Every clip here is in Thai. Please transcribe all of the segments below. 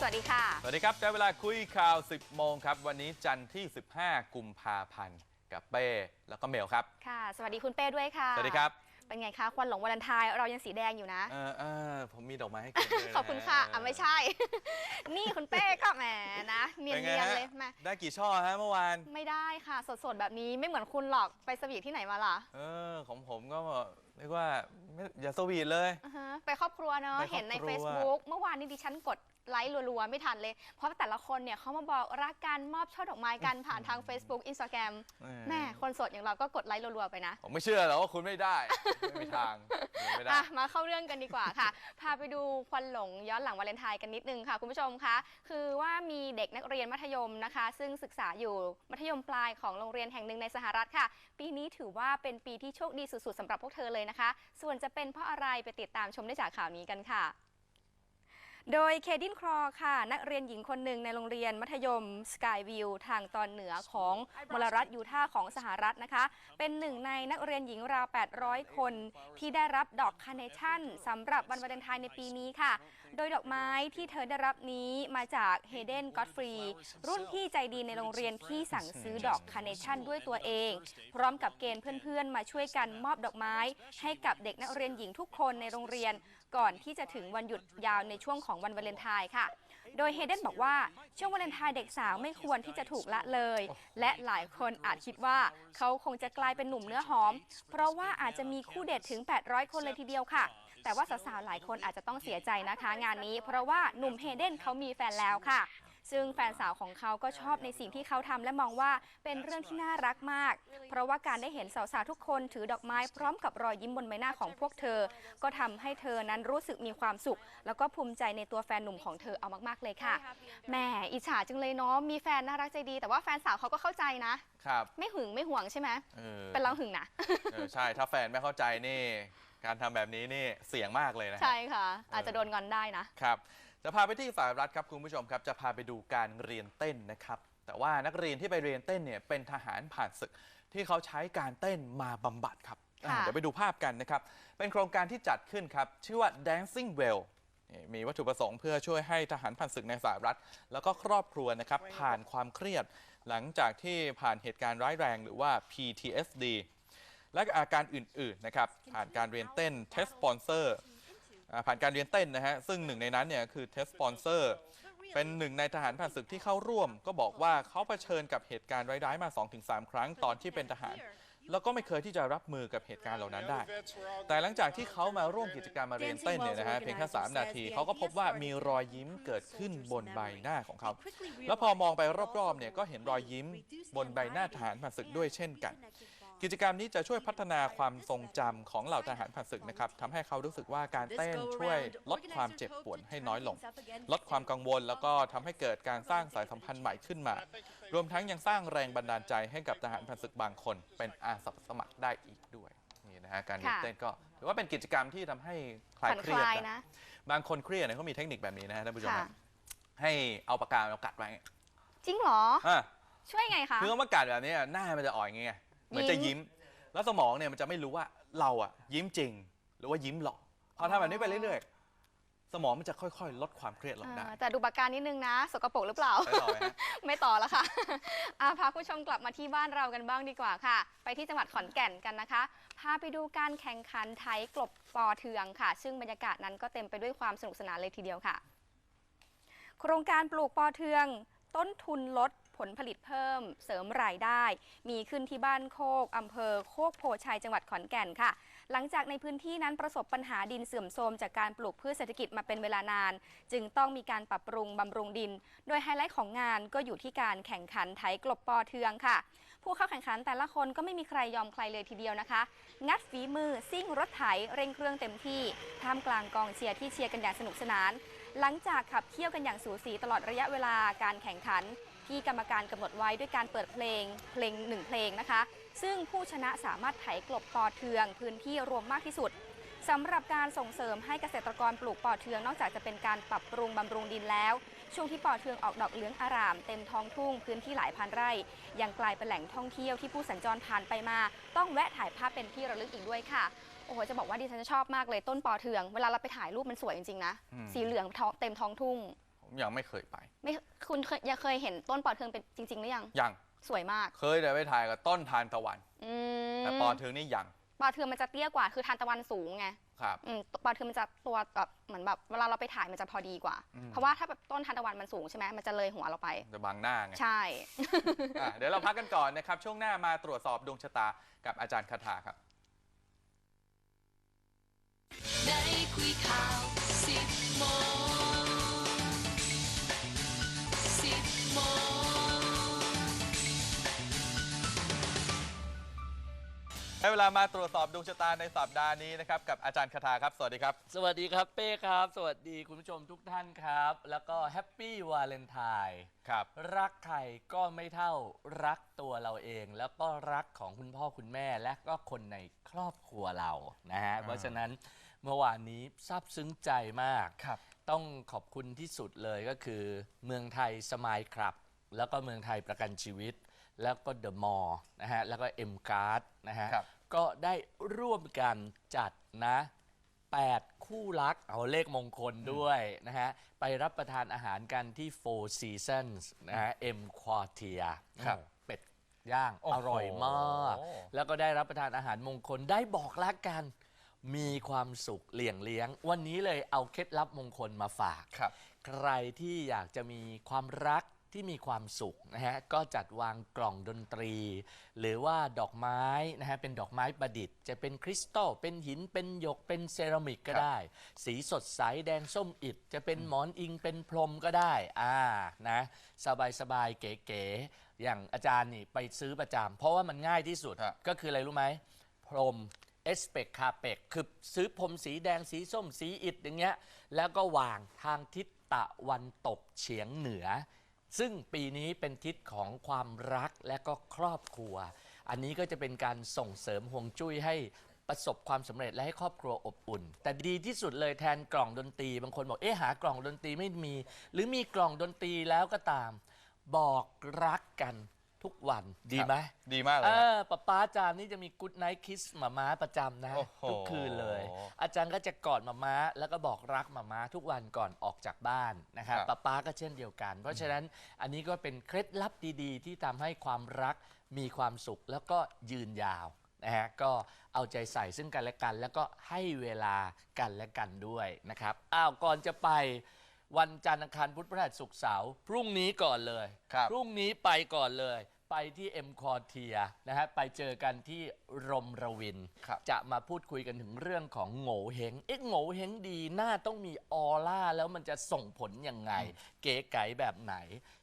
สวัสดีค่ะ สวัสดีครับได้เวลาคุยข่าว 10 โมงครับ วันนี้จันทร์ที่ 15 กุมภาพันธ์กับเป้แล้วก็เมลครับ ค่ะ สวัสดีคุณเป้ด้วยค่ะ สวัสดีครับ เป็นไงคะ ควันหลงวาเลนไทน์เรายังสีแดงอยู่นะ เออเออผมมีดอกไม้ให้คุณด้วยนขอบคุณค่ะอะ ไม่ใช่ นี่คุณเป้ก็แหมนะเนียเป็นไงนๆฮะเลยมาได้กี่ช่อฮะเมื่อวาน ไม่ได้ค่ะ สดๆ แบบนี้ไม่เหมือนคุณหรอกไปสวีทที่ไหนมาล่ะเออของผมก็เรียกว่าไม่อย่าสวีทเลย อ่าฮะไปครอบครัวเนอะไปครอบครัว เห็นใน Facebook เมื่อวานนี้ดิฉันกด ไลค์รัวๆ ไม่ทันเลย เพราะแต่ละคนเนี่ยเขามาบอกรักกันมอบช่อดอกไม้กันผ่านทาง Facebook Instagram เออแม่คนโสดอย่างเราก็กดไลค์รัวๆไปนะ ผมไม่เชื่อหรอกว่าคุณไม่ได้ ไม่มีทางไม่ได้ อะมาเข้าเรื่องกันดีกว่าค่ะ พาไปดูควันหลงย้อนหลังวาเลนไทน์กันนิดนึงค่ะ คุณผู้ชมคะ คือว่ามีเด็กนักเรียนมัธยมนะคะ ซึ่งศึกษาอยู่มัธยมปลายของโรงเรียนแห่งหนึ่งในสหรัฐค่ะ ปีนี้ถือว่าเป็นปีที่โชคดีสุดๆสำหรับพวกเธอเลยนะคะ ส่วนจะเป็นเพราะอะไรไปติดตามชมได้จากข่าวนี้กันค่ะ โดยเคดินครอค่ะ นักเรียนหญิงคนหนึ่งในโรงเรียนมัธยมสกายวิวทางตอนเหนือของมลรัฐยูทาห์ของสหรัฐนะคะ เป็นหนึ่งในนักเรียนหญิงราว 800 คน ที่ได้รับดอกคาร์เนชั่นสำหรับวันวาเลนไทน์ในปีนี้ค่ะ โดยดอกไม้ที่เธอได้รับนี้มาจากเฮเดนก็อตฟรีรุ่นพี่ใจดีในโรงเรียนที่สั่งซื้อดอกคาร์เนชั่นด้วยตัวเอง พร้อมกับเกณฑ์เพื่อนๆ มาช่วยกันมอบดอกไม้ ให้กับเด็กนักเรียนหญิงทุกคนในโรงเรียน ก่อนที่จะถึงวันหยุดยาวในช่วงของวันวาเลนไทน์ค่ะ โดยเฮเดนบอกว่าช่วงวาเลนไทน์เด็กสาวไม่ควรที่จะถูกละเลย และหลายคนอาจคิดว่าเขาคงจะกลายเป็นหนุ่มเนื้อหอม เพราะว่าอาจจะมีคู่เดทถึง 800 คนเลยทีเดียวค่ะ แต่ว่าสาวๆหลายคนอาจจะต้องเสียใจนะคะ งานนี้ เพราะว่าหนุ่มเฮเดนเขามีแฟนแล้วค่ะ ซึ่งแฟนสาวของเขาก็ชอบในสิ่งที่เขาทำและมองว่าเป็นเรื่องที่น่ารักมาก เพราะว่าการได้เห็นสาวๆทุกคนถือดอกไม้พร้อมกับรอยยิ้มบนใบหน้าของพวกเธอ ก็ทำให้เธอนั้นรู้สึกมีความสุข แล้วก็ภูมิใจในตัวแฟนหนุ่มของเธอเอามากๆเลยค่ะแหมอิจฉาจังเลยเนาะมีแฟนน่ารักใจดี แต่ว่าแฟนสาวเขาก็เข้าใจนะครับไม่หึงไม่ห่วงใช่ไหมออเป็นเราหึงนะเออใช่ถ้าแฟนไม่เข้าใจนี่การทำแบบนี้นี่เสี่ยงมากเลยนะใช่ค่ะ อาจจะโดนงอนได้นะครับ จะพาไปที่สหรัฐครับคุณผู้ชมครับ จะพาไปดูการเรียนเต้นนะครับ แต่ว่านักเรียนที่ไปเรียนเต้นเนี่ยเป็นทหารผ่านศึกที่เขาใช้การเต้นมาบำบัดครับอ่าค่ะ เดี๋ยวไปดูภาพกันนะครับ เป็นโครงการที่จัดขึ้นครับ ชื่อว่า Dancing Well นี่มีวัตถุประสงค์เพื่อช่วยให้ทหารผ่านศึกในสหรัฐ แล้วก็ครอบครัวนะครับ ผ่านความเครียด หลังจากที่ผ่านเหตุการณ์ร้ายแรง หรือว่า PTSD และอาการอื่น ๆ นะครับ ผ่านการเรียนเต้น Test Sponsor อ่า ผ่านการเรียนเต้นนะฮะ ซึ่งหนึ่งในนั้นเนี่ยคือ Test Sponsor เป็นหนึ่งในทหารผ่านศึกที่เข้าร่วม ก็บอกว่าเขาเผชิญกับเหตุการณ์ร้ายๆ มา 2-3 ครั้งตอนที่เป็นทหาร แล้วก็ไม่เคยที่จะรับมือกับเหตุการณ์เหล่านั้นได้ แต่หลังจากที่เขามาร่วมกิจกรรมมาเรียนเต้นเนี่ยนะฮะ เพียงแค่3นาที เขาก็พบว่ามีรอยยิ้มเกิดขึ้นบนใบหน้าของเขา แล้วพอมองไปรอบๆ เนี่ยก็เห็นรอยยิ้มบนใบหน้าทหารผ่านศึกด้วยเช่นกัน กิจกรรมนี้จะช่วยพัฒนาความทรงจำของเหล่าทหารผ่านศึกนะครับทำให้เขารู้สึกว่าการเต้นช่วยลดความเจ็บปวดให้น้อยลง ลดความกังวลแล้วก็ทำให้เกิดการสร้างสายสัมพันธ์ใหม่ขึ้นมา รวมทั้งยังสร้างแรงบันดาลใจให้กับทหารผ่านศึกบางคน เป็นอาสาสมัครได้อีกด้วยนี่นะฮะการเรียนค่ะเต้นก็ถือว่าเป็นกิจกรรมที่ทำให้คลายผ่อนเคครียดลายนะนะบางคนเครียดเนี่ยเขามีเทคนิคแบบนี้นะฮะท่านผู้ชมค่ะฮะให้เอาปากกามากัดไว้จริงเหรออะช่วยไงคะคือว่ากัดแบบนี้หน้ามันจะอ่อยไง เหมือนจะยิ้มยิ้ม แล้วสมองเนี่ยมันจะไม่รู้ว่าเราอะยิ้มจริง หรือว่ายิ้มหลอกพอทำแบบนี้ไปเรื่อยๆ สมองมันจะค่อยๆ ลดความเครียดลงได้อ่าแต่ดูปากกานิดนึงนะ สกปรกหรือเปล่าใช่ต่อไหมฮะ ไม่ต่อแล้วค่ะอ่าพาคุณผู้ชมกลับมาที่บ้านเรากันบ้างดีกว่าค่ะ ไปที่จังหวัดขอนแก่นกันนะคะ พาไปดูการแข่งขันไทยกลบปอเทืองค่ะ ซึ่งบรรยากาศนั้นก็เต็มไปด้วยความสนุกสนานเลยทีเดียวค่ะ โครงการปลูกปอเทือง ต้นทุนลด ผลผลิตเพิ่มเสริมรายได้ มีขึ้นที่บ้านโคกอำเภอโคกโพชัยจังหวัดขอนแก่นค่ะ หลังจากในพื้นที่นั้นประสบปัญหาดินเสื่อมโทรมจากการปลูกพืชเศรษฐกิจมาเป็นเวลานาน จึงต้องมีการปรับปรุงบำรุงดิน โดยไฮไลท์ของงานก็อยู่ที่การแข่งขันไถกลบปอเทืองค่ะ ผู้เข้าแข่งขันแต่ละคนก็ไม่มีใครยอมใครเลยทีเดียวนะคะ งัดฝีมือซิ่งรถไถเร่งเครื่องเต็มที่ท่ามกลางกองเชียร์ที่เชียร์กันอย่างสนุกสนาน หลังจากขับเคี่ยวกันอย่างสูสีตลอดระยะเวลาการแข่งขัน ที่กรรมการกำหนดไว้ด้วยการเปิดเพลงเพลงหนึ่งเพลงนะคะ ซึ่งผู้ชนะสามารถไถกลบปอเทือง พื้นที่รวมมากที่สุดสำหรับการส่งเสริมให้เกษตรกรปลูกปอเทืองนอกจากจะเป็นการปรับปรุงบำรุงดินแล้ว ช่วงที่ปอเทืองออกดอกเหลืองอาราม เต็มท้องทุ่งพื้นที่หลายพันไร่ ยังกลายเป็นแหล่งท่องเที่ยวที่ผู้สัญจรผ่านไปมา ต้องแวะถ่ายภาพเป็นที่ระลึกอีกด้วยค่ะโอ้โหจะบอกว่าดิฉันชอบมากเลยต้นปอเทือง เวลาเราไปถ่ายรูปมันสวยจริงๆนะอืมสีเหลืองท้องเต็มท้องทุ่งผม ยังไม่เคยไป ไม่คุณเคยยังเคยเห็นต้นปอเทืองเป็นจริง ๆ หรือยัง ยังสวยมาก เคยแต่ไปถ่ายกับต้นทานตะวัน อืมแต่ปอเทืองนี่ยัง ปอเทืองมันจะเตี้ยกว่าคือทานตะวันสูงไงครับ อืมปอเทืองมันจะตัวแบบเหมือนแบบเวลาเราไปถ่ายมันจะพอดีกว่า อืม เพราะว่าถ้าแบบต้นทานตะวันมันสูงใช่ไหมมันจะเลยหัวเราไปจะบังหน้าไงใช่ อะเดี๋ยวเราพักกันก่อนนะครับ ช่วงหน้ามาตรวจสอบดวงชะตากับอาจารย์คาถาครับในคุยข่าว ให้เวลามาตรวจสอบดวงชะตาในสัปดาห์นี้นะครับกับอาจารย์คาถาครับ สวัสดีครับ สวัสดีครับเป้ครับ สวัสดีคุณผู้ชมทุกท่านครับ แล้วก็แฮปปี้วาเลนไทน์ครับ รักใครก็ไม่เท่ารักตัวเราเอง แล้วก็รักของคุณพ่อคุณแม่และก็คนในครอบครัวเรานะฮะอ่าเพราะฉะนั้นเมื่อวานนี้ซาบซึ้งใจมาก ครับ ต้องขอบคุณที่สุดเลยก็คือ เมืองไทยสมายครับ แล้วก็เมืองไทยประกันชีวิต แล้วก็เดอะมอลล์นะฮะแล้วก็เอ็มการ์ดนะฮะ ครับ ก็ได้ร่วมกันจัดนะ 8 คู่รักเอาเลขมงคลด้วยนะฮะ ไปรับประทานอาหารกันที่ Four Seasons นะฮะ M Quartier ครับ เป็ดย่างโอ้โห อร่อยมาก แล้วก็ได้รับประทานอาหารมงคลได้บอกรักกัน มีความสุขเลี่ยงเลี้ยง วันนี้เลยเอาเคล็ดลับมงคลมาฝาก ครับ ใครที่อยากจะมีความรัก ที่มีความสุขนะฮะก็จัดวางกล่องดนตรี หรือว่าดอกไม้นะฮะเป็นดอกไม้ประดิษฐ์ จะเป็นคริสตัลเป็นหินเป็นหยกเป็นเซรามิกก็ครับได้ สีสดใสแดงส้มอิฐจะเป็นหมอนอิงเป็นพรมก็ได้อ่านะสบายสบายๆเก๋ๆอย่างอาจารย์นี่ไปซื้อประจำเพราะว่ามันง่ายที่สุดครับ ก็คืออะไรรู้ไหมพรมเอสเปกคาเปกคือซื้อพรมสีแดงสีส้มสีอิฐอย่างเงี้ยแล้วก็วางทางทิศตะวันตกเฉียงเหนือ ซึ่งปีนี้เป็นทิศของความรักและก็ครอบครัว อันนี้ก็จะเป็นการส่งเสริมห่วงจุ้ยให้ประสบความสำเร็จและให้ครอบครัวอบอุ่น แต่ดีที่สุดเลยแทนกล่องดนตรี บางคนบอกเอ๊ะหากล่องดนตรีไม่มี หรือมีกล่องดนตรีแล้วก็ตาม บอกรักกัน ทุกวันดีไหมดีมากเลเอยนะอป้าป้าอาจารย์นี่จะมีกู๊ดไนท์คิสหมาม้าประจำนะ โอ้โห ทุกคืนเลย อาจารย์ก็จะกอดหมาม้า แล้วก็บอกรักหมาม้าทุกวันก่อนออกจากบ้านนะครับครับ ป้าป้าก็เช่นเดียวกัน เพราะฉะนั้นอันนี้ก็เป็นเคล็ดลับดีๆ ที่ทำให้ความรักมีความสุขแล้วก็ยืนยาวนะฮะก็เอาใจใส่ซึ่งกันและกัน แล้วก็ให้เวลากันและกันด้วยนะครับอ้าวก่อนจะไป วันจันทร์อังคารพุธพฤหัสศุกร์เสาร์พรุ่งนี้ก่อนเลย ครับ พรุ่งนี้ไปก่อนเลย ไปที่เอ็มคอเทียนะฮะไปเจอกันที่รมระวิน ครับ จะมาพูดคุยกันถึงเรื่องของโง่เฮงเอ๊ะโง่เฮงดีหน้าต้องมีออร่าแล้วมันจะส่งผลยังไง เก๋ไก๋แบบไหน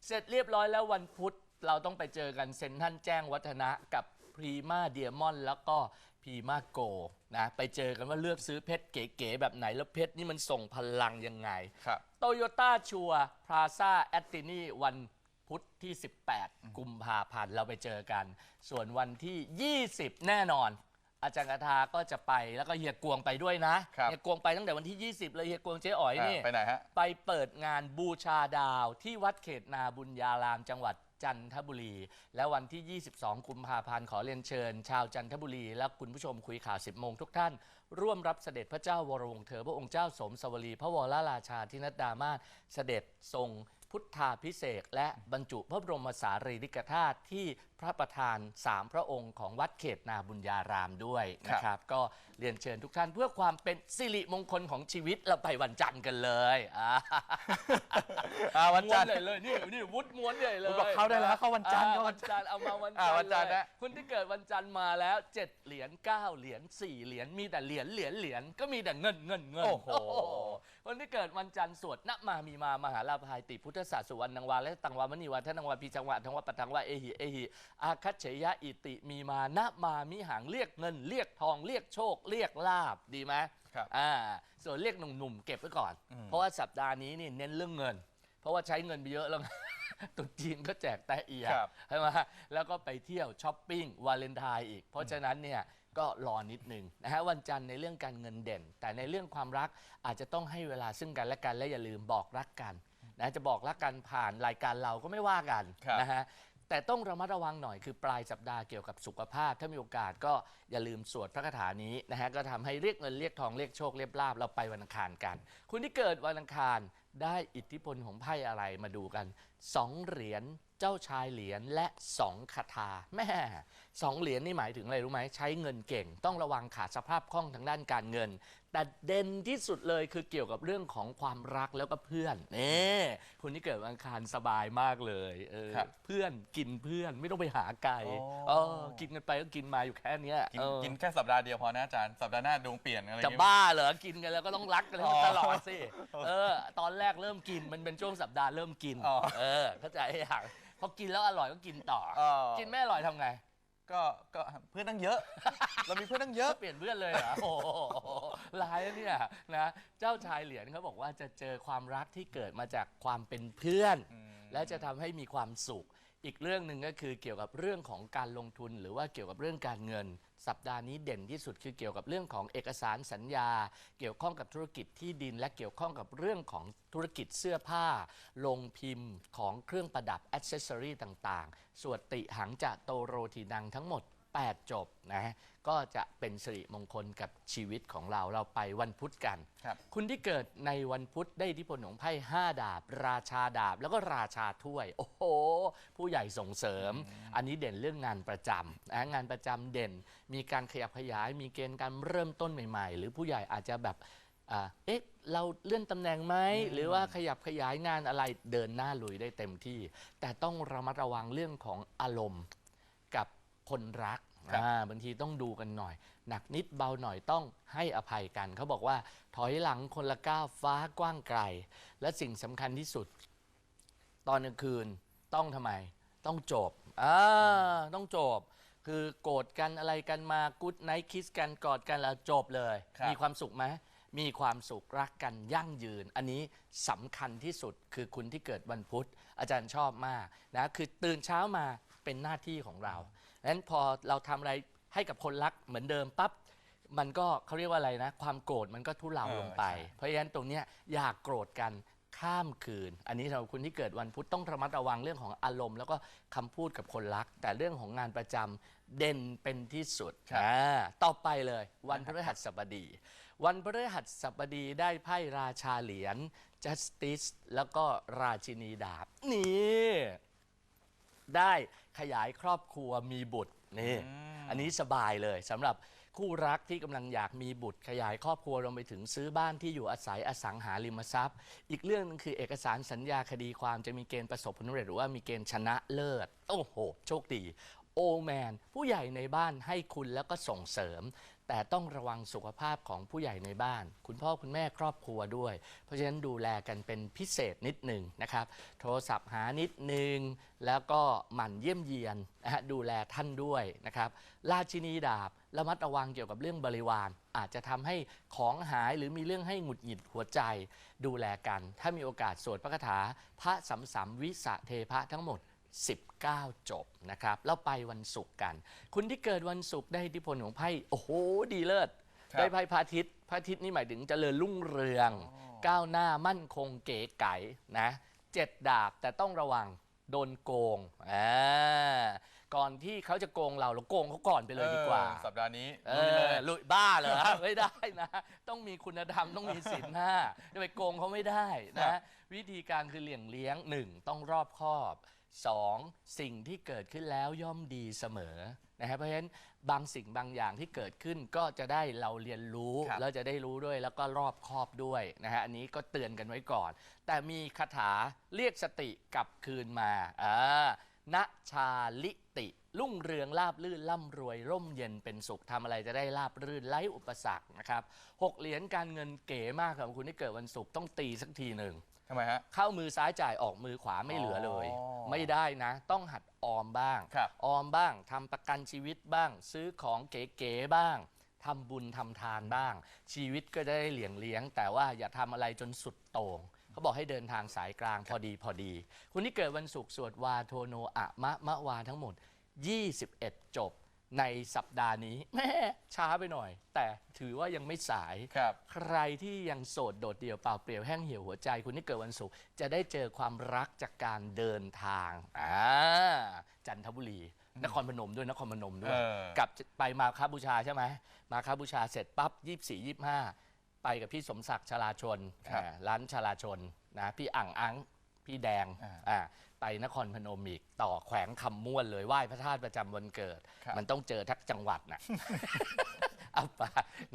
เสร็จเรียบร้อยแล้ววันพุธเราต้องไปเจอกันเซนทรันแจ้งวัฒนะกับ พรีมาเดียมอนแล้วก็พรีมาโกนะไปเจอกันว่าเลือกซื้อเพชรเก๋ๆแบบไหน แล้วเพชรนี่มันส่งพลังยังไงครับ โตโยต้าชัวพลาซาแอตตินีวันพุธที่ 18 กุมภาพันธ์เราไปเจอกัน ส่วนวันที่ 20 แน่นอน อาจารย์กทาก็จะไปแล้วก็เฮียกวงไปด้วยนะครับเฮียกวงไปตั้งแต่วันที่ 20 เลยเฮียกวงเจ๊อ๋อยนี่อะไปไหนฮะ ไปเปิดงานบูชาดาวที่วัดเขตนาบุญญารามจังหวัด จันทบุรี และวันที่ 22 กุมภาพันธ์ขอเรียนเชิญ ชาวจันทบุรี และคุณผู้ชมคุยข่าว 10 โมงทุกท่าน ร่วมรับเสด็จพระเจ้าวรวงเธอพระองค์เจ้าสมสวรี พระวรราชาธินัดดามาศเสด็จทรงพุทธาพิเศษและบรรจุพระบรมสารีริกธาตุที่พระประธานสามพระองค์ของวัดเขตนาบุญญารามด้วยนะครับ ก็เรียนเชิญทุกท่านเพื่อความเป็นสิริมงคลของชีวิตเราไปวันจันทร์กันเลยอ่าอ่าวันจันทร์ม้ใหญ่เลยนี่นี่วุฒิม้วนใหญ่เลยวุฒิบอกเข้าได้แล้วเข้าวันจันทร์อ่เข้าวัวันนจันทร์เอามาวันอ่าจันทร์วันจันทร์เลยนะ คุณที่เกิดวันจันทร์มาแล้ว7เหรียญ9เหรียญ4เหรียญมีแต่เหรียญเหรียญเหรียญก็มีแต่เงินเงินเงิน โอ้โห คนที่เกิดวันจันทร์สวดนะมามีมามหาลาภายติพุทธศาสตร์สุวรรณังวาและตังวามณีวาทนังวาพีจังหวะทังวาปะทังวาเอหิเอหิอาคัจเฉยะอิติมีมานะมามิหังเรียกเงิน เรียกทองเรียกโชค เรียกลาบดีไหมครับอ่าส่วนเรียกหนุ่มๆเก็บไว้ก่อนอืมเพราะว่าสัปดาห์นี้นี่เน้นเรื่องเงิน เพราะว่าใช้เงินไปเยอะแล้วตรุษจีนก็แจกแต่เอียครับ ใช่ไหมแล้วก็ไปเที่ยวช้อปปิ้งวาเลนไทน์อีก เพราะฉะนั้นเนี่ยก็รอนิดนึงนะฮะวันจันทร์ในเรื่องการเงินเด่น แต่ในเรื่องความรักอาจจะต้องให้เวลาซึ่งกันและกันและอย่าลืมบอกรักกันนะจะบอกรักกันผ่านรายการเราก็ไม่ว่ากันครับ นะฮะ แต่ต้องระมัดระวังหน่อยคือปลายสัปดาห์เกี่ยวกับสุขภาพ ถ้ามีโอกาสก็อย่าลืมสวดพระคาถานี้นะฮะก็ทำให้เรียกเงินเรียกทองเรียกโชคเรียกลาบเราไปวันอังคารกัน คุณที่เกิดวันอังคารได้อิทธิพลของไพ่อะไรมาดูกันสองเหรียญเจ้าชายเหรียญและสองคาถาแม่สองเหรียญนี่หมายถึงอะไรรู้ไหมใช้เงินเก่ง ต้องระวังขาดสภาพคล่องทางด้านการเงิน แต่เด่นที่สุดเลยคือเกี่ยวกับเรื่องของความรักแล้วก็เพื่อนนี่คุณที่เกิดวันอังคารสบายมากเลยเออครับเพื่อนกินเพื่อนไม่ต้องไปหาไกลอ๋อ เออกินกันไปก็กินมาอยู่แค่เนี้ยกินเออ กินแค่สัปดาห์เดียวพอนะอาจารย์สัปดาห์หน้าดวงเปลี่ยนอะไรอย่จะงงี้ บ้าเหรอ กินกันแล้วก็ต้องรักกันให้อ๋อตลอดสิ เออ ตอนแรกเริ่มกินมันเป็นช่วงสัปดาห์เริ่มกิน อ๋อ เออเข้าใจอย่างพอกินแล้วอร่อยก็กินต่อ เออกินไม่อร่อยทำไง ก็ก็เพื่อนตั้งเยอะ เรามีเพื่อนตั้งเยอะ เปลี่ยนเพื่อนเลยเหรอ โอ้โหร้ายนะเนี่ยนะ เจ้าชายเหรียญเขาบอกว่าจะเจอความรักที่เกิดมาจากความเป็นเพื่อนอืมและจะทำให้มีความสุข อีกเรื่องหนึ่งก็คือเกี่ยวกับเรื่องของการลงทุน หรือว่าเกี่ยวกับเรื่องการเงิน สัปดาห์นี้เด่นที่สุดคือเกี่ยวกับเรื่องของเอกสารสัญญา เกี่ยวข้องกับธุรกิจที่ดิน และเกี่ยวข้องกับเรื่องของธุรกิจเสื้อผ้า ลงพิมพ์ของเครื่องประดับอ c เซสซอรีต่างๆ สวดติหังจะโตโรทีนังทั้งหมด 8 จบนะก็จะเป็นสิริมงคลกับชีวิตของเราเราไปวันพุธกัน ครับ คุณที่เกิดในวันพุธได้อิทธิพลของไพ่ห้าดาบ ราชาดาบ แล้วก็ราชาถ้วย โอ้โห ผู้ใหญ่ส่งเสริม อันนี้เด่นเรื่องงานประจำนะงานประจำเด่น มีการขยับขยาย มีเกณฑ์การเริ่มต้นใหม่ๆ หรือผู้ใหญ่อาจจะแบบอ่าเอ๊ะ เราเลื่อนตำแหน่งไหม หรือว่าขยับขยายงานอะไรเดินหน้าลุยได้เต็มที่ แต่ต้องระมัดระวังเรื่องของอารมณ์กับ คนรักครับ อ่าบางทีต้องดูกันหน่อย หนักนิดเบาหน่อยต้องให้อภัยกัน เขาบอกว่าถอยหลังคนละก้าวฟ้ากว้างไกล และสิ่งสำคัญที่สุด ตอนกลางคืนต้องทำไม ต้องจบอ่าต้องจบ คือโกรธกันอะไรกันมากู๊ดไนท์คิสกันกอดกันแล้วจบเลย ครับ มีความสุขไหมมีความสุขรักกันยั่งยืน อันนี้สำคัญที่สุดคือคุณที่เกิดวันพุธ อาจารย์ชอบมากนะคือตื่นเช้ามาเป็นหน้าที่ของเราดัง นั้นพอเราทำอะไรให้กับคนรักเหมือนเดิมปั๊บมันก็เขาเรียกว่าอะไรนะ ความโกรธมันก็ทุเลาลงไปเออใช่เพราะฉะนั้นตรงเนี้ยอย่ากโกรธกันข้ามคืน อันนี้สำหรับคุณที่เกิดวันพุธต้องระมัดระวังเรื่องของอารมณ์ แล้วก็คำพูดกับคนรัก แต่เรื่องของงานประจำเด่นเป็นที่สุดครับอ่าต่อไปเลยวันพฤหัสบดี วันพฤหัสบดีได้ไพ่ราชาเหรียญ justice แล้วก็ราชินีดาบนี่ได้ ขยายครอบครัวมีบุตรนี่อืมอันนี้สบายเลยสำหรับคู่รักที่กำลังอยากมีบุตรขยายครอบครัวรวมไปถึงซื้อบ้านที่อยู่อาศัยอสังหาริมทรัพย์ อีกเรื่องหนึงคือเอกสารสัญญาคดีความจะมีเกณฑ์ประสบผลสำเร็จหรือว่ามีเกณฑ์ชนะเลิศโอ้โห โชคดีโอแมนผู้ใหญ่ในบ้านให้คุณแล้วก็ส่งเสริม แต่ต้องระวังสุขภาพของผู้ใหญ่ในบ้าน คุณพ่อคุณแม่ครอบครัวด้วย เพราะฉะนั้นดูแลกันเป็นพิเศษนิดหนึ่งนะครับ โทรศัพท์หานิดหนึ่งแล้วก็หมั่นเยี่ยมเยียนนะฮะดูแลท่านด้วยนะครับ ราชินีดาบระมัดระวังเกี่ยวกับเรื่องบริวาร อาจจะทำให้ของหายหรือมีเรื่องให้หงุดหงิดหัวใจ ดูแลกัน ถ้ามีโอกาสสวดพระคาถาพระสัมสัมวิสะเทพะทั้งหมด 19 จบนะครับแล้วไปวันศุกร์กัน คุณที่เกิดวันศุกร์ได้อิทธิพลของไพ่โอ้โหดีเลิศครับ ได้ไพ่พระอาทิตย์พระอาทิตย์นี่หมายถึงเจริญรุ่งเรืองอ๋อก้าวหน้ามั่นคงเก๋ไก๋นะเจ็ดดาบแต่ต้องระวังโดนโกงอ่าก่อนที่เขาจะโกงเราเราโกงเขาก่อนไปเลยดีกว่า ออสัปดาห์นี้เอลุยเลอยลุยบ้าเหรอ ไม่ได้นะ ต้องมีคุณธรรมต้องมีศีลห้าจะไปโกงเขาไม่ได้ครันะ บวิธีการคือเลี่ยงเลี้ยงหนึ่งต้องรอบคอบ สองสิ่งที่เกิดขึ้นแล้วย่อมดีเสมอนะฮะเพราะฉะนั้นบางสิ่งบางอย่างที่เกิดขึ้นก็จะได้เราเรียนรู้ครับ แล้วจะได้รู้ด้วยแล้วก็รอบคอบด้วยนะฮะอันนี้ก็เตือนกันไว้ก่อน แต่มีคาถาเรียกสติกลับคืนมาอ่าณชาลิติ รุ่งเรืองราบลื่นร่ำรวย ร่มเย็นเป็นสุขทำอะไรจะได้ราบรื่นไร้อุปสรรคนะครับหกเหรียญการเงินเก๋มากครับคุณที่เกิดวันศุกร์ต้องตีสักทีหนึ่ง ทำไมฮะ เข้ามือซ้ายจ่ายออกมือขวาไม่เหลือเลย อ๋อไม่ได้นะ ต้องหัดออมบ้าง ครับ ออมบ้างทำประกันชีวิตบ้าง ซื้อของเก๋ๆบ้างทำบุญทำทานบ้าง ชีวิตก็จะได้เหลี่ยงเลี้ยง แต่ว่าอย่าทำอะไรจนสุดโต่งเขาบอกให้เดินทางสายกลางพอดีพอดี คุณที่เกิดวันศุกร์สวดวาโทโนอะมะมะวาทั้งหมด 21 จบในสัปดาห์นี้แม่ช้าไปหน่อย แต่ถือว่ายังไม่สาย ครับ ใครที่ยังโสดโดดเดี่ยวเปล่าเปลี่ยวแห้งเหี่ยวหัวใจ คุณที่เกิดวันศุกร์จะได้เจอความรักจากการเดินทางอ่าจันทบุรี นครพนมด้วยนครพนมด้วเอยอกลับไปมาคาบูชาใช่ไหมมาคาบูชาเสร็จปั๊บยี่สี่ยี่ห้าไปกับพี่สมศักดิ์ชลาชนครับอ่าร้านชลาชนนะพี่อ่างอังพี่แดงอ่า อ่า ไปนครพนมอีกต่อแขวงคำม่วนเลยไหว้พระธาตุประจำวันเกิด ครับ มันต้องเจอทักจังหวัดนะ เอาไป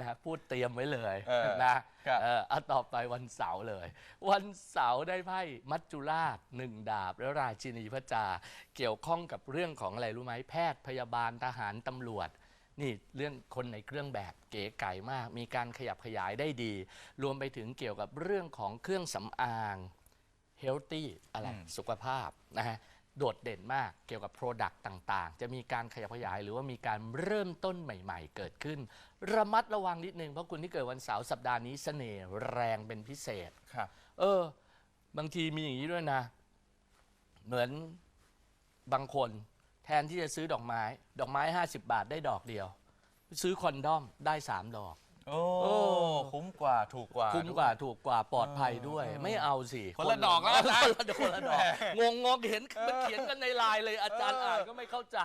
นะพูดเตรียมไว้เลยเออนะ ครับ เออเอาต่อไปวันเสาร์เลย วันเสาร์ได้ไพ่มัจจุราชหนึ่งดาบ แล้วราชินีพระจา เกี่ยวข้องกับเรื่องของอะไรรู้ไหมแพทย์พยาบาลทหารตำรวจ นี่เรื่องคนในเครื่องแบบเก๋ไก่มาก มีการขยับขยายได้ดี รวมไปถึงเกี่ยวกับเรื่องของเครื่องสำอาง เฮลตี้อะไรอืมสุขภาพนะฮะโดดเด่นมากเกี่ยวกับ Product ต่างๆ จะมีการขยับขยายหรือว่ามีการเริ่มต้นใหม่ ๆ เกิดขึ้น ระมัดระวังนิดนึงเพราะคุณที่เกิดวันเสาร์สัปดาห์นี้เสน่ห์แรงเป็นพิเศษครับเออ บางทีมีอย่างนี้ด้วยนะ เหมือนบางคนแทนที่จะซื้อดอกไม้ ดอกไม้ 50 บาทได้ดอกเดียว ซื้อคอนดอมได้ 3 ดอก โอ้โอ้ คุ้มกว่าถูกกว่า คุ้มกว่าถูกกว่าปลอดภัยเออด้วยเออไม่เอาสิคนละดอกแล้วอาจารย์คนละดอกคนละดอกงงงงเห็นมันเขียนกันในไลน์เลยอาจารย์เอออ่อ่านก็ไม่เข้าใจ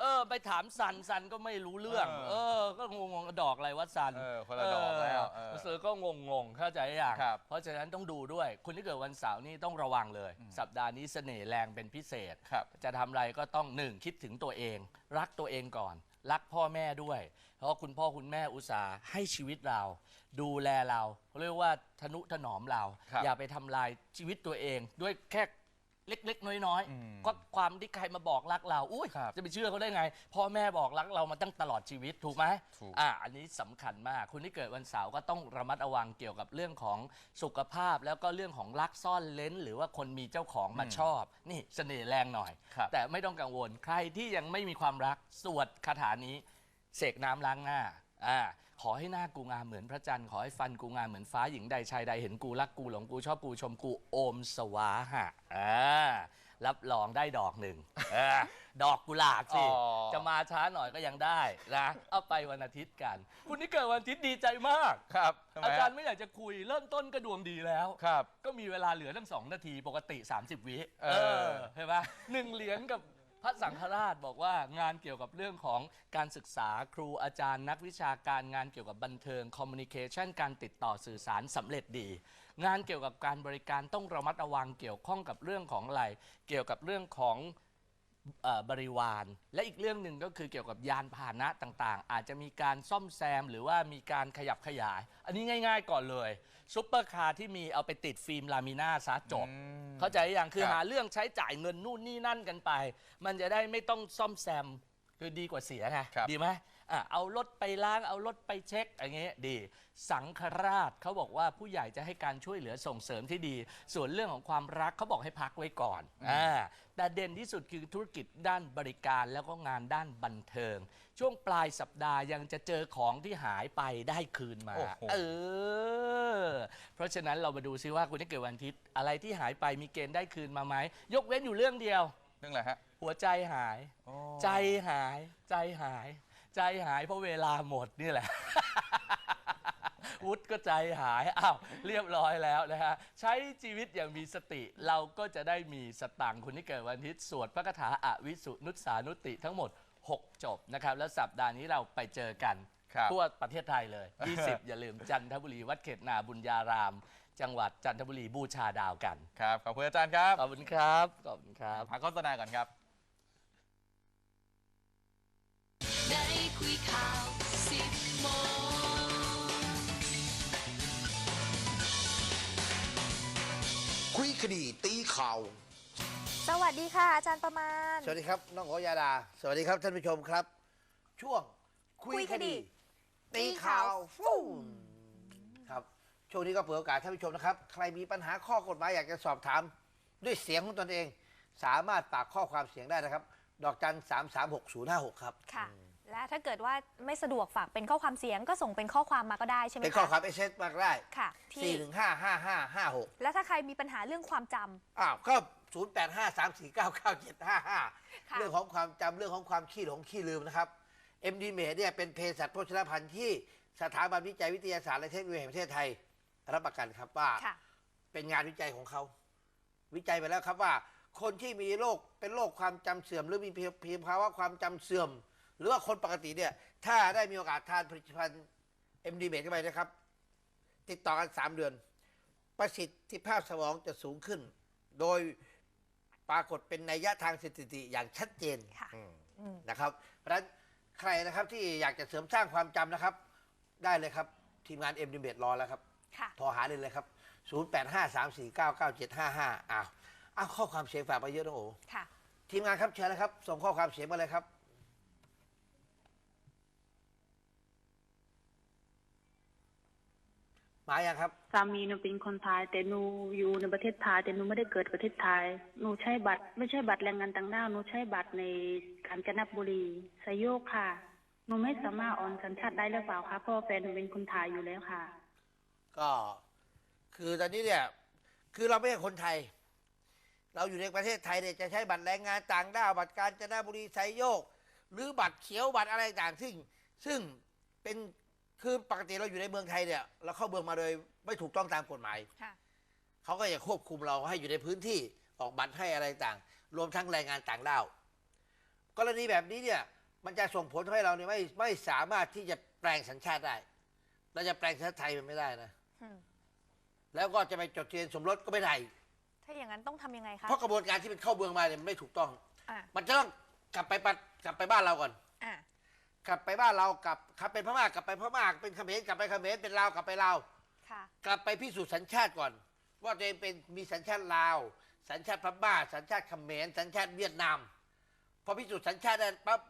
เออ ไปถามซันซันก็ไม่รู้เรื่อง เออเออก็งงงดอกอะไรวะซันเออคนละดอกแล้วเออเสือก็งงงๆเข้าใจอย่างครับเพราะฉะนั้นต้องดูด้วยคุณที่เกิดวันเสาร์นี่ต้องระวังเลย สัปดาห์นี้เสน่ห์แรงเป็นพิเศษครับจะทำอะไรก็ต้องหนึ่งคิดถึงตัวเอง รักตัวเองก่อน รักพ่อแม่ด้วย เพราะคุณพ่อคุณแม่อุตส่าห์ให้ชีวิตเรา ดูแลเราเขาเรียกว่าทนุถนอมเรา ครับอย่าไปทำลายชีวิตตัวเอง ด้วยแค่เล็ก ๆ น้อยอืมๆก็ความที่ใครมาบอกรักเราอุ้ยครับจะไปเชื่อเขาได้ไงพ่อแม่บอกรักเรามาตั้งตลอดชีวิตถูกไหมถูก อ่าอันนี้สำคัญมากคุณที่เกิดวันเสาร์ก็ต้องระมัดระวังเกี่ยวกับเรื่องของสุขภาพ แล้วก็เรื่องของรักซ่อนเลนหรือว่าคนมีเจ้าของมาอืมชอบ นี่เสน่ห์แรงหน่อย ครับ แต่ไม่ต้องกังวลใครที่ยังไม่มีความรัก สวดคาถานี้ เสกน้ำล้างหน้าอ่า ขอให้หน้ากูงามเหมือนพระจันทร์ขอให้ฟันกูงามเหมือนฟ้าหญิงใดชายใดเห็นกูรักกูหลงกูชอบกูชมกูโอมสวาหะอ่ารับรองได้ดอกหนึ่งเออดอกกุหลาบสิ อ๋อ จะมาช้าหน่อยก็ยังได้นะเอาไปวันอาทิตย์กัน คุณที่เกิดวันอาทิตย์ดีใจมาก ครับทำไมอาฮะจารย์ไม่อยากจะคุยเริ่มต้นก็ดวงดีแล้ว ครับ ก็มีเวลาเหลือตั้งสองนาทีปกติ 30 วิเออเห็นไหมหนึ่งเหรียญกับพ ระสังฆราชบอกว่างานเกี่ยวกับเรื่องของการศึกษาครูอาจารย์นักวิชาการงานเกี่ยวกับบันเทิงคอมมูนิเคชันการติดต่อสื่อสารสำเร็จดี งานเกี่ยวกับการบริการต้องระมัดระวังเกี่ยวข้องกับเรื่องของอะไรเกี่ยวกับเรื่องของ เอ่อบริวาร และอีกเรื่องหนึ่งก็คือเกี่ยวกับยานพาหนะต่างๆ อาจจะมีการซ่อมแซมหรือว่ามีการขยับขยาย อันนี้ง่าย ๆ ก่อนเลยซุปเปอร์คาร์ที่มีเอาไปติดฟิล์มลามิน่าซะจบ อืมเข้าใจอย่างคือครับ หาเรื่องใช้จ่ายเงินนู่นนี่นั่นกันไป มันจะได้ไม่ต้องซ่อมแซมคือดีกว่าเสียไงครับ ดีไหม อะเอารถไปล้างเอารถไปเช็คอย่างเงี้ยดี สังฆราชเขาบอกว่าผู้ใหญ่จะให้การช่วยเหลือส่งเสริมที่ดี ส่วนเรื่องของความรักเขาบอกให้พักไว้ก่อนอ่าแต่เด่นที่สุดคือธุรกิจด้านบริการแล้วก็งานด้านบันเทิง ช่วงปลายสัปดาห์ยังจะเจอของที่หายไปได้คืนมาโอ้โห เออเพราะฉะนั้นเรามาดูซิว่าคุณที่เกิดวันอาทิตย์อะไรที่หายไปมีเกณฑ์ได้คืนมาไหมยกเว้นอยู่เรื่องเดียว เรื่องอะไรฮะหัวใจหาย โอ้ใจหายใจหาย ใจหายเพราะเวลาหมดนี่แหละ วุฒก็ใจหาย อ้าว เรียบร้อยแล้วนะฮะ ใช้ชีวิตอย่างมีสติ เราก็จะได้มีสตังค์คุณที่เกิดวันอาทิตย์สวดพระคาถาอวิสุนุสสานุติทั้งหมด 6 จบนะครับ แล้วสัปดาห์นี้เราไปเจอกันครับทั่วประเทศไทยเลย 20 อย่าลืมจันทบุรีวัดเขตนาบุญญาราม จังหวัดจันทบุรีบูชาดาวกัน ครับ ขอบคุณอาจารย์ครับ ขอบคุณครับ ขอบคุณครับ พักโฆษณาก่อนครับ คุยข่าวสิบโมงคุยคดีตีข่าว สวัสดีค่ะ อาจารย์ประมาณ สวัสดีครับ น้องโอยาดา สวัสดีครับท่านผู้ชมครับ ช่วงคุยคดี ตีข่าวฟู่ครับ ช่วงนี้ก็เปิดโอกาสท่านผู้ชมนะครับ ใครมีปัญหาข้อกฎหมายอยากจะสอบถาม ด้วยเสียงของตนเอง สามารถฝากข้อความเสียงได้นะครับ ดอกจันสามสามหกศูนย์ห้าหกครับ ค่ะ และถ้าเกิดว่าไม่สะดวกฝากเป็นข้อความเสียงก็ส่งเป็นข้อความมาก็ได้ใช่ไหมเป็นคะข้อความเอเมาได้ค่ะที่สี่หนึ่งห้าห้าห้าห้าหกและถ้าใครมีปัญหาเรื่องความจำ อ้าวก็ศูนย์แปดห้าสามสี่เก้าเก้าเจ็ดห้าห้าค่ะ เรื่องของความจำเรื่องของความขี้หลงขี้ลืมนะครับ MD m a d เนี่ยเป็นเภสัชโภชนภัณฑ์ที่สถาบันวิจัยวิทยาศาสตร์และเทคโนโลยีแห่งประเทศไทย รับประกันครับว่า ค่ะ เป็นงานวิจัยของเขา วิจัยไปแล้วครับว่า คนที่มีโรคเป็นโรคความจำเสื่อม หรือมีเพียงภาวะความจำเสื่อม หรือว่าคนปกติเนี่ย ถ้าได้มีโอกาสทานผลิตภัณฑ์ MD m a d เข้าไปนะครับ ติดต่อกัน 3 เดือน ประสิทธิภาพสมองจะสูงขึ้น โดยปรากฏเป็นนัยยะทางสถิติอย่างชัดเจนค่ะอืมอืม นะครับ เพราะฉะนั้นใครนะครับที่อยากจะเสริมสร้างความจำนะครับ ได้เลยครับ ทีมงานเอ็มดีเบรอแล้วครับ ค่ะ โทรหาเลยเลยครับ 0853499755 อ้าว อ้าว ข้อความเสียงฝากไปเยอะนะโอ้ค่ะ ทีมงานครับเชิญเลยครับ ส่งข้อความเสียงมาเลยครับ มาอย่างครับ สามีหนูเป็นคนไทยแต่หนูอยู่ในประเทศไทยแต่หนูไม่ได้เกิดประเทศไทยหนูใช้บัตร ไม่ใช่บัตรแรงงานต่างด้าวหนูใช้บัตรในกาญจนบุรีสยโยกค่ะหนูไม่สามารถออนสัญชาติได้หรือเปล่าคะเพราะว่าแฟนหนูเป็นคนไทยอยู่แล้วค่ะ ก็คือตอนนี้เนี่ย คือเราไม่ใช่คนไทย เราอยู่ในประเทศไทยเนี่ยจะใช้บัตรแรงงานต่างด้าวบัตรการจนบุรีไซโยก หรือบัตรเขียวบัตรอะไรต่างซึ่ง ซึ่งเป็น คือปกติเราอยู่ในเมืองไทยเนี่ยเราเข้าเมืองมาโดยไม่ถูกต้องตามกฎหมาย ค่ะ เขาก็จะควบคุมเราให้อยู่ในพื้นที่ออกบัตรให้อะไรต่างรวมทั้งแรงงานต่างด้าวกรณีแบบนี้เนี่ย มันจะส่งผลให้เราเนี่ยไม่ไม่สามารถที่จะแปลงสัญชาติได้ เราจะแปลงสัญชาติไทยมันไม่ได้นะ อืมแล้วก็จะไปจดทะเบียนสมรสก็ไม่ได้อีกถ้าอย่างนั้นต้องทำยังไงคะเพราะกระบวนการที่มันเข้าเมืองมาเนี่ยมันไม่ถูกต้อง อ่ามันจะต้องกลับไปปะกลับไปบ้านเราก่อน อ่า กลับไปบ้านเรากลับขับเป็นพม่ากลับไปพม่าเป็นเขมรกลับไปเขมรเป็นลาวกลับไปลาวค่ะ กลับไปพิสูจน์สัญชาติก่อน ว่าตัวเองเป็นมีสัญชาติลาว สัญชาติพม่าสัญชาติเขมรสัญชาติเวียดนาม พอพิสูจน์สัญชาติได้ปั๊บ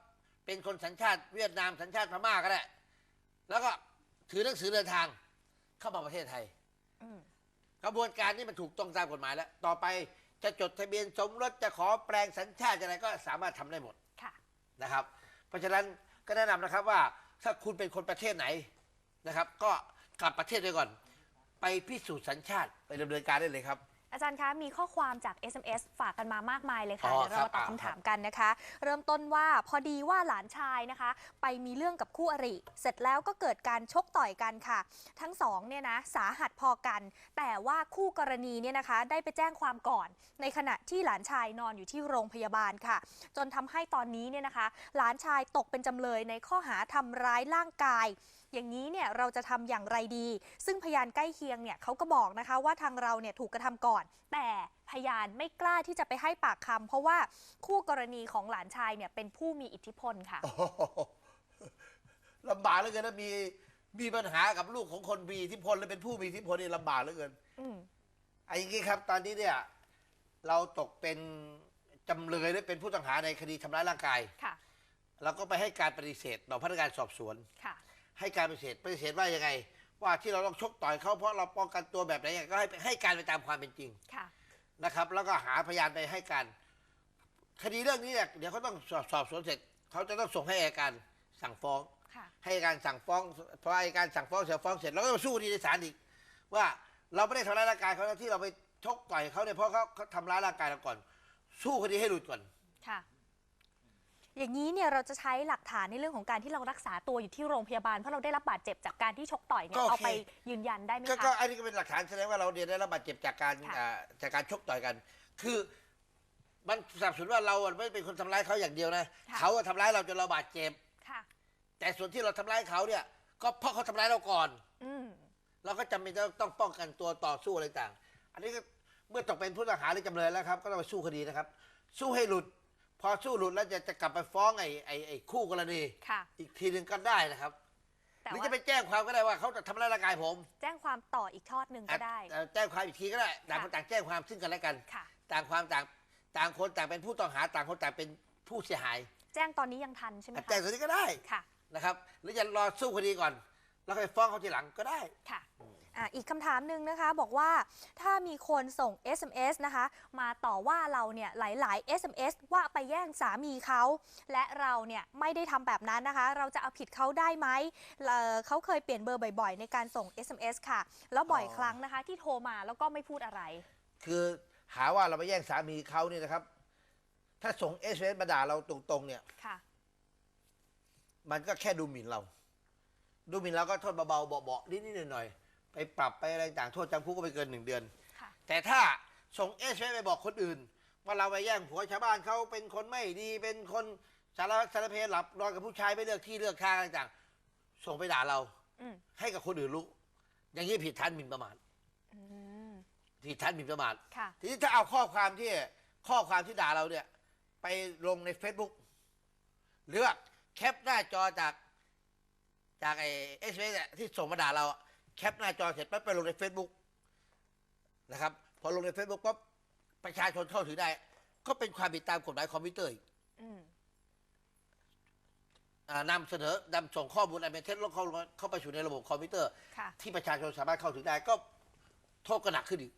เป็นคนสัญชาติเวียดนามสัญชาติพม่าก็ได้แล้วก็ถือหนังสือเดินทางเข้ามาประเทศไทยอืมกระบวนการนี้มันถูกต้องตามกฎหมายแล้ว ต่อไปจะจดทะเบียนสมรสจะขอแปลงสัญชาติอะไรก็สามารถทำได้หมดค่ะ นะครับ เพราะฉะนั้น ก็แนะนำนะครับว่าถ้าคุณเป็นคนประเทศไหนนะครับ ก็กลับประเทศไปก่อน ไปพิสูจน์สัญชาติไปดำเนินการได้เลยครับ อาจารย์คะมีข้อความจาก SMS ฝากกันมามากมายเลยค่ะ อ๋อเดี๋ยวเรามาตอบครับคำถามกันนะคะ เริ่มต้นว่าพอดีว่าหลานชายนะคะ ไปมีเรื่องกับคู่อริ เสร็จแล้วก็เกิดการชกต่อยกันค่ะ ทั้งสองเนี่ยนะสาหัสพอกัน แต่ว่าคู่กรณีเนี่ยนะคะ ได้ไปแจ้งความก่อน ในขณะที่หลานชายนอนอยู่ที่โรงพยาบาลค่ะ จนทำให้ตอนนี้เนี่ยนะคะ หลานชายตกเป็นจำเลยในข้อหาทำร้ายร่างกาย อย่างนี้เนี่ยเราจะทำอย่างไรดี ซึ่งพยานใกล้เคียงเนี่ยเขาก็บอกนะคะว่าทางเราเนี่ยถูกกระทำก่อน แต่พยานไม่กล้าที่จะไปให้ปากคำเพราะว่าคู่กรณีของหลานชายเนี่ยเป็นผู้มีอิทธิพลค่ะโอ้โหลำบากเหลือเกินนะมีมีปัญหากับลูกของคนมีอิทธิพลและเป็นผู้มีอิทธิพลนี่ลำบากเหลือเกินอืมไอ้อย่างนี้ครับ ตอนนี้เนี่ย เราตกเป็นจำเลยและเป็นผู้ต้องหาในคดีทำร้ายร่างกายค่ะเราก็ไปให้การปฏิเสธต่อพนักงานสอบสวนค่ะ ให้การปฏิเสธปฏิเสธว่ายังไง ว่าที่เราต้องชกต่อยเขาเพราะเราป้องกันตัวแบบไหนอย่างก็ให้ให้การไปตามความเป็นจริงค่ะ นะครับ แล้วก็หาพยานไปให้การคดีเรื่องนี้เนี่ยเดี๋ยวเขาต้องสอบสอบสวนเสร็จเขาจะต้องส่งให้อัยการสั่งฟ้อง ค่ะ ให้อัยการสั่งฟ้องพออัยการสั่งฟ้องเสร็จฟ้องเสร็จเราก็ต้องสู้คดีในศาลอีกว่าเราไม่ได้ทำร้ายร่างกายเขานะที่เราไปชกต่อยเขาเนี่ยเพราะเขาเขาทำร้ายร่างกายเราก่อน สู้คดีให้หลุดก่อน ค่ะ อย่างนี้เนี่ยเราจะใช้หลักฐานในเรื่องของการที่เรารักษาตัวอยู่ที่โรงพยาบาลเพราะเราได้รับบาดเจ็บจากการที่ชกต่อยเนี่ยก็โอเค เอาไปยืนยันได้ไหมก็ก็คะ อันนี้ก็เป็นหลักฐานแสดงว่าเราเรียนได้รับบาดเจ็บจากการค่ะ อ่าจากการชกต่อยกัน คือมันสนับสนุนว่าเราอะไม่ได้เป็นคนทำร้ายเขาอย่างเดียวนะค่ะเขาอะทำร้ายเราจนเราบาดเจ็บ ค่ะ แต่ส่วนที่เราทำร้ายเขาเนี่ย ก็เพราะเขาทำร้ายเราก่อน อืม เราก็จำเป็นต้องต้องป้องกันตัวต่อสู้อะไรต่าง อันนี้ก็เมื่อตกเป็นผู้ต้องหาหรือจำเลยแล้วครับ ก็ต้องไปสู้คดีนะครับ สู้ให้หลุดพ อสู้หลุดแล้วจะจะกลับไปฟ้องไอ้ไอ้ไอ้คู่กรณีค่ะ อีกทีหนึ่งก็ได้นะครับแต่หรือว่าจะไปแจ้งความก็ได้ว่าเขาจะทำร้ายร่างกายผมแจ้งความต่ออีกทอดหนึ่งก็ได้ เอ่อแจ้งความอีกทีก็ได้ต่างคนต่างแจ้งความซึ่งกันและกัน ค่ะ ต่างความต่างต่างคนต่างเป็นผู้ต้องหาต่างคนต่างเป็นผู้เสียหายแจ้งตอนนี้ยังทันใช่ไหมคะแจ้งตัวนี้ก็ได้ค่ะ นะครับ หรือจะรอสู้คดีก่อน แล้วค่อยฟ้องเขาทีหลังก็ได้ ค่ะอ่ะอีกคำถามหนึ่งนะคะบอกว่าถ้ามีคนส่ง SMS นะคะ มาต่อว่าเราเนี่ยหลาย ๆ SMS ว่าไปแย่งสามีเขา และเราเนี่ยไม่ได้ทำแบบนั้นนะคะ เราจะเอาผิดเขาได้ไหมเอ่อเขาเคยเปลี่ยนเบอร์บ่อย ๆ ในการส่ง SMS ค่ะ แล้วบ่อยอ๋อครั้งนะคะ ที่โทรมาแล้วก็ไม่พูดอะไร คือหาว่าเราไปแย่งสามีเขาเนี่ยนะครับ ถ้าส่งเอสเมาด่าเราตรงๆเนี่ย ค่ะ มันก็แค่ดูหมิ่นเรา ดูหมิ่นเราก็โทษเบาๆเบาๆนิดๆหน่อยๆ ไปปรับไปอะไรต่างโทษจำคุกก็ไม่เกินหนึ่งเดือน ค่ะ แต่ถ้าส่งเอสไปบอกคนอื่น ว่าเราไปแย่งผัวชาวบ้านเขาเป็นคนไม่ดีเป็นคนสารพัดสารเพหลับนอนกับผู้ชายไม่เลือกที่เลือกทางอะไรต่างส่งไปด่าเรา อืมให้กับคนอื่นรู้ อย่างนี้ผิดฐานหมิ่นประมาทอืมผิดฐานหมิ่นประมาทค่ะ ทีนี้ถ้าเอาข้อความที่ข้อความที่ด่าเราเนี่ย ไปลงใน Facebook หรือว่าแคปหน้าจอจากจากไอ้เอสเเนี่ยที่ส่งมาด่าเราอะ แคปหน้าจอเสร็จปั๊บไปลงใน Facebook นะครับ พอลงใน Facebook ปั๊บประชาชนเข้าถึงได้ ก็เป็นความผิดตามกฎหมายคอมพิวเตอร์อีกอืมอ่านำเสนอนำส่งข้อมูลอันเป็นเท็จแล้วเข้าเข้าไปสู่ในระบบคอมพิวเตอร์ ค่ะ ที่ประชาชนสามารถเข้าถึงได้ก็โทษก็หนักขึ้นอีก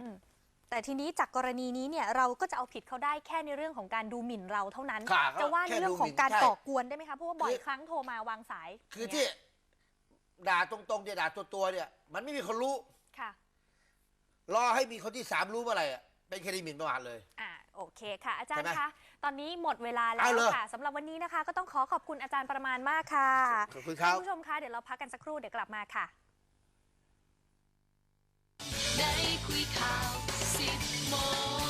อืมแต่ทีนี้จากกรณีนี้เนี่ยเราก็จะเอาผิดเขาได้แค่ในเรื่องของการดูหมิ่นเราเท่านั้นค่ะจะว่าแค่ในเรื่ดูองหขมิ่องนการใช่ก่อกวนได้ไหมคะเพราะว่าบ่อยคือ ครั้งโทรมาวางสายคืออย่างที่เงี้ย ด่าตรงๆเนี่ยด่าตัวตัวๆเนี่ย มันไม่มีคนรู้ ค่ะ รอให้มีคนที่สามรู้เมื่อไหร่อะเป็นคดีหมิ่นประมาทเลย อ่าโอเคค่ะ อาจารย์ใช่ไหมคะตอนนี้หมดเวลาแล้เอาวเลย ค่ะสำหรับวันนี้นะคะ ก็ต้องขอขอบคุณอาจารย์ประมาณมากค่ะขอบคุณครับท่านผู้ชมคะเดี๋ยวเราพักกันสักครู่เดี๋ยวกลับมาค่ะในคุยข่าวสิบโมง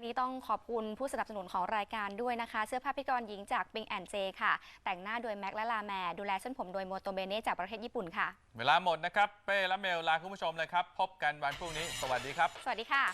างนี้ต้องขอบคุณผู้สนับสนุนของรายการด้วยนะคะ เสื้อผ้าพิกรหญิงจากปิงแอนเจค่ะ แต่งหน้าโดยแม็กและลาแมร์ดูแลเส้นผมโดยโมโตเบเน่จากประเทศญี่ปุ่นค่ะ เวลาหมดนะครับ เป้และเมลลาคุณผู้ชมเลยครับ พบกันวันพรุ่งนี้ สวัสดีครับ สวัสดีค่ะ